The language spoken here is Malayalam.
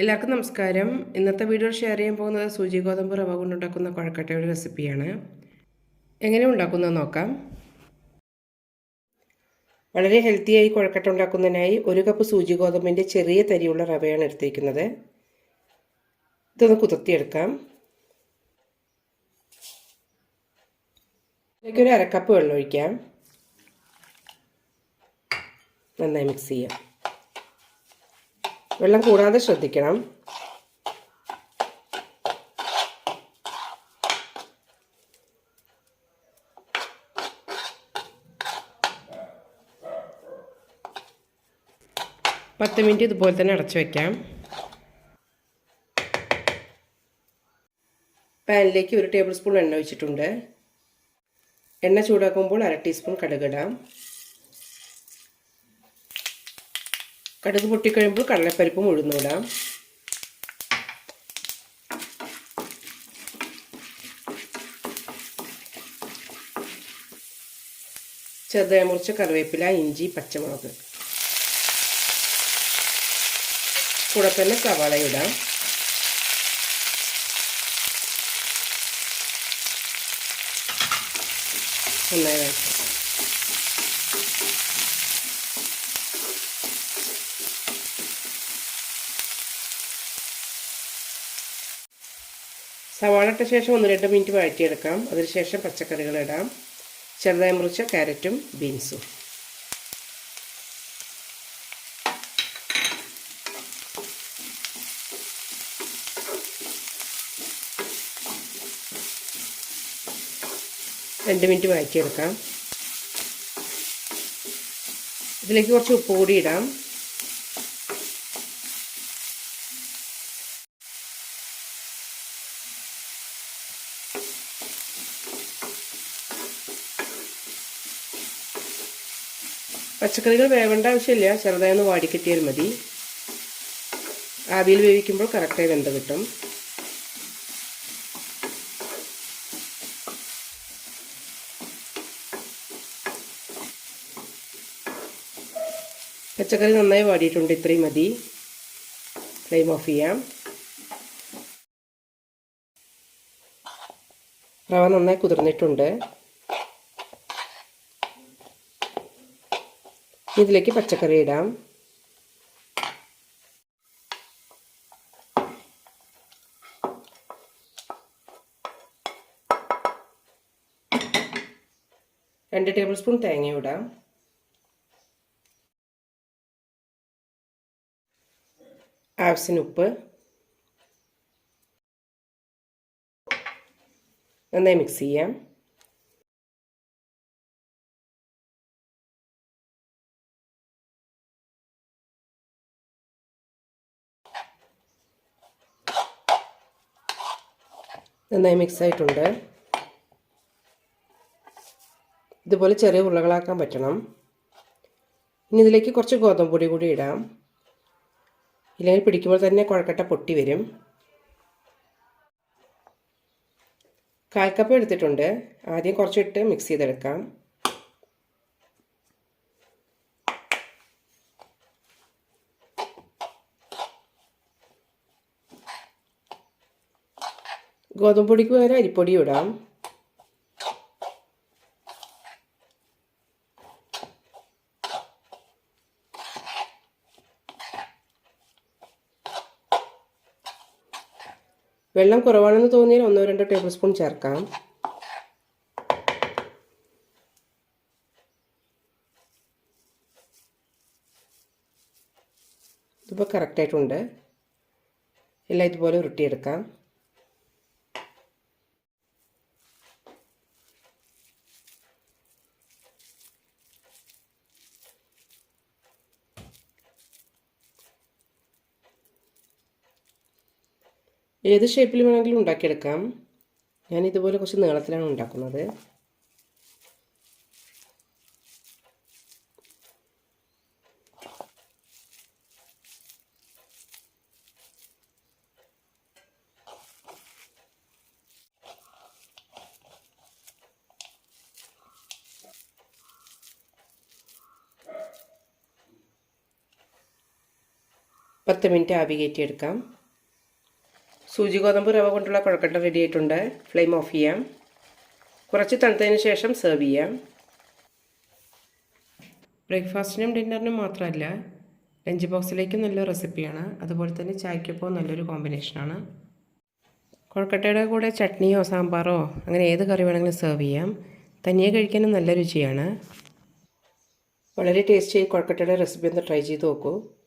എല്ലാവർക്കും നമസ്കാരം. ഇന്നത്തെ വീഡിയോ ഷെയർ ചെയ്യാൻ പോകുന്നത് സൂചി ഗോതമ്പ് റവ കൊണ്ടുണ്ടാക്കുന്ന കുഴക്കട്ടയുടെ റെസിപ്പിയാണ് എങ്ങനെ ഉണ്ടാക്കുന്നത് നോക്കാം. വളരെ ഹെൽത്തിയായി കുഴക്കട്ട ഉണ്ടാക്കുന്നതിനായി ഒരു കപ്പ് സൂചി ഗോതമ്പിന്റെ ചെറിയ തരിയുള്ള റവയാണ് എടുത്തിരിക്കുന്നത്. ഇതൊന്ന് കുതിർത്തിയെടുക്കാം. ഇതിലേക്ക് ഒരു അരക്കപ്പ് വെള്ളം ഒഴിക്കാം. നന്നായി മിക്സ് ചെയ്യാം. വെള്ളം കൂടാതെ ശ്രദ്ധിക്കണം. പത്ത് മിനിറ്റ് ഇതുപോലെ തന്നെ അടച്ചു വയ്ക്കാം പാനിലേക്ക് ഒരു ടേബിൾ സ്പൂൺ എണ്ണ ഒഴിച്ചിട്ടുണ്ട്. എണ്ണ ചൂടാക്കുമ്പോൾ അര ടീസ്പൂൺ കടുകിടാം കടുക് പൊട്ടിക്കഴിയുമ്പോൾ കടലപ്പരിപ്പും ഉഴുന്നിടാം ചെറുതായി മുറിച്ച കറിവേപ്പില ഇഞ്ചി പച്ചമുളക്. കൂടെ തന്നെ സവാള ഇടാം. നന്നായി സവാള ഇട്ട ശേഷം ഒന്ന് രണ്ട് മിനിറ്റ് വഴറ്റിയെടുക്കാം. അതിനുശേഷം പച്ചക്കറികൾ ഇടാം. ചെറുതായി മുറിച്ച കാരറ്റും ബീൻസും. രണ്ട് മിനിറ്റ് വഴറ്റിയെടുക്കാം. ഇതിലേക്ക് കുറച്ച് ഉപ്പ് കൂടി ഇടാം. പച്ചക്കറികൾ വേവേണ്ട ആവശ്യമില്ല. ചെറുതായി ഒന്ന് വാടിക്കെട്ടിയാൽ മതി. ആവിയിൽ വേവിക്കുമ്പോൾ കറക്റ്റായി വെന്ത കിട്ടും. പച്ചക്കറി നന്നായി വാടിയിട്ടുണ്ട്. ഇത്രയും മതി. ഫ്ലെയിം ഓഫ് ചെയ്യാം. റവ നന്നായി കുതിർന്നിട്ടുണ്ട്. ഇതിലേക്ക് പച്ചക്കറി ഇടാം. രണ്ട് ടേബിൾ സ്പൂൺ തേങ്ങ ഇടാം. ആവശ്യത്തിന് ഉപ്പ്. നന്നായി മിക്സ് ചെയ്യാം. നന്നായി മിക്സ് ആയിട്ടുണ്ട്. ഇതുപോലെ ചെറിയ ഉരുളകളാക്കാൻ പറ്റണം. ഇനി ഇതിലേക്ക് കുറച്ച് ഗോതമ്പ് പൊടി കൂടി ഇടാം. ഇല്ലെങ്കിൽ പിടിക്കുമ്പോൾ തന്നെ കുഴക്കട്ട പൊട്ടി വരും. കാൽ എടുത്തിട്ടുണ്ട്. ആദ്യം കുറച്ചിട്ട് മിക്സ് ചെയ്തെടുക്കാം. ഗോതമ്പ് പൊടിക്ക് പകരം അരിപ്പൊടി ഇടാം. വെള്ളം കുറവാണെന്ന് തോന്നിയാൽ ഒന്നോ രണ്ടോ ടേബിൾ സ്പൂൺ ചേർക്കാം. ഇതിപ്പോൾ കറക്റ്റായിട്ടുണ്ട്. എല്ലാം ഇതുപോലെ ഉരുട്ടിയെടുക്കാം. ഏത് ഷേപ്പിൽ വേണമെങ്കിലും ഉണ്ടാക്കിയെടുക്കാം. ഞാൻ ഇതുപോലെ കുറച്ച് നീളത്തിലാണ് ഉണ്ടാക്കുന്നത്. പത്ത് മിനിറ്റ് ആവി കയറ്റിയെടുക്കാം സൂചി ഗോതമ്പ് റവ കൊണ്ടുള്ള കുഴക്കട്ട റെഡി ആയിട്ടുണ്ട്. ഫ്ലെയിം ഓഫ് ചെയ്യാം. കുറച്ച് തണുത്തതിന് ശേഷം സെർവ് ചെയ്യാം. ബ്രേക്ക്ഫാസ്റ്റിനും ഡിന്നറിനും മാത്രമല്ല ലഞ്ച് ബോക്സിലേക്കും നല്ല റെസിപ്പിയാണ് അതുപോലെ തന്നെ ചായക്കൊപ്പം നല്ലൊരു കോമ്പിനേഷനാണ് കൊഴക്കട്ടയുടെ കൂടെ ചട്നിയോ സാമ്പാറോ അങ്ങനെ ഏത് കറി വേണമെങ്കിലും സെർവ് ചെയ്യാം. തനിയെ കഴിക്കാനും നല്ല രുചിയാണ്. വളരെ ടേസ്റ്റി കൊഴക്കട്ടയുടെ റെസിപ്പി ഒന്ന് ട്രൈ ചെയ്ത് നോക്കൂ.